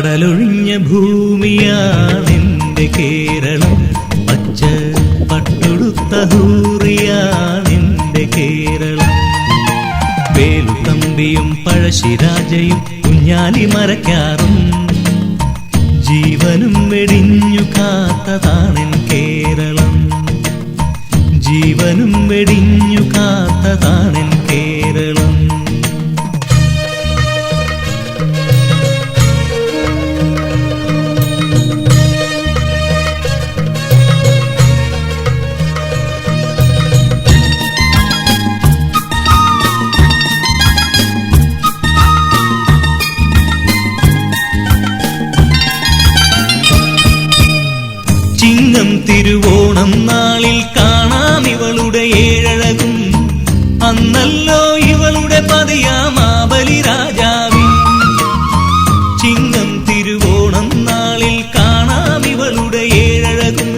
കടലൊഴിഞ്ഞ ഭൂമിയാണെന്റെ കേരളം. പച്ച പട്ടുടുത്ത ഹൂറിയാണെന്റെ കേരളം. വേലു തമ്പിയും പഴശ്ശിരാജയും കുഞ്ഞാലി മരക്കാറും ജീവനും വെടിഞ്ഞു കാത്തതാണെൻ കേരളം. ജീവനും വെടിഞ്ഞു കാത്തതാണെൻ തിരുവോണം നാളിൽ കാണാം ഇവളുടെ ഏഴഴകും. അന്നല്ലോ ഇവളുടെ പതിയാമാബലി രാജാവി. ചിങ്ങം തിരുവോണം നാളിൽ കാണാം ഇവളുടെ ഏഴഴകും.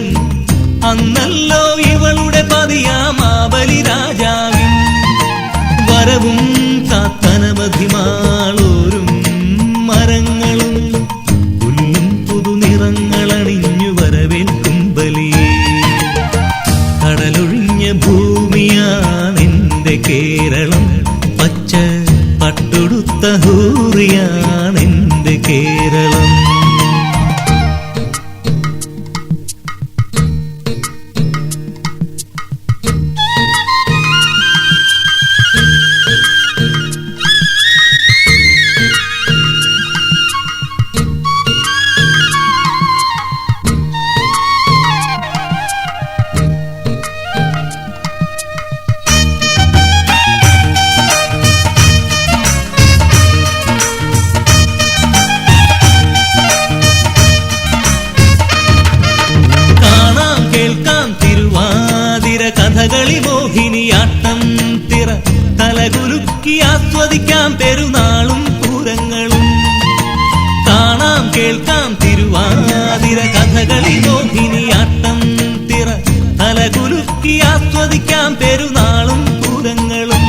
അന്നല്ലോ ഇവളുടെ പതിയാമാബലി രാജാവി. വരവും കാത്തനവധിമാളോരും മരങ്ങളും കടലൊഴിഞ്ഞ ഭൂമിയാണെന്റെ കേരളം. പച്ച പട്ടുടുത്ത ഹൂറിയാണെന്റെ കേരളം. തലകുലുക്കി ആസ്വദിക്കാം പെരുന്നാളും പൂരങ്ങളും. കാണാം കേൾക്കാം തിരുവാതിര കഥകളി മോഹിനിയാട്ടം തിറ. തലകുലുക്കി ആസ്വദിക്കാം പെരുന്നാളും പൂരങ്ങളും.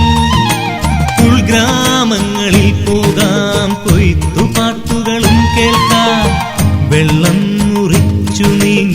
ഉൾഗ്രാമങ്ങളിൽ പോകാം കൊയ്ത്തുപാട്ടുകളും കേൾക്കാം. വെള്ളം മുറിച്ചു നീങ്ങും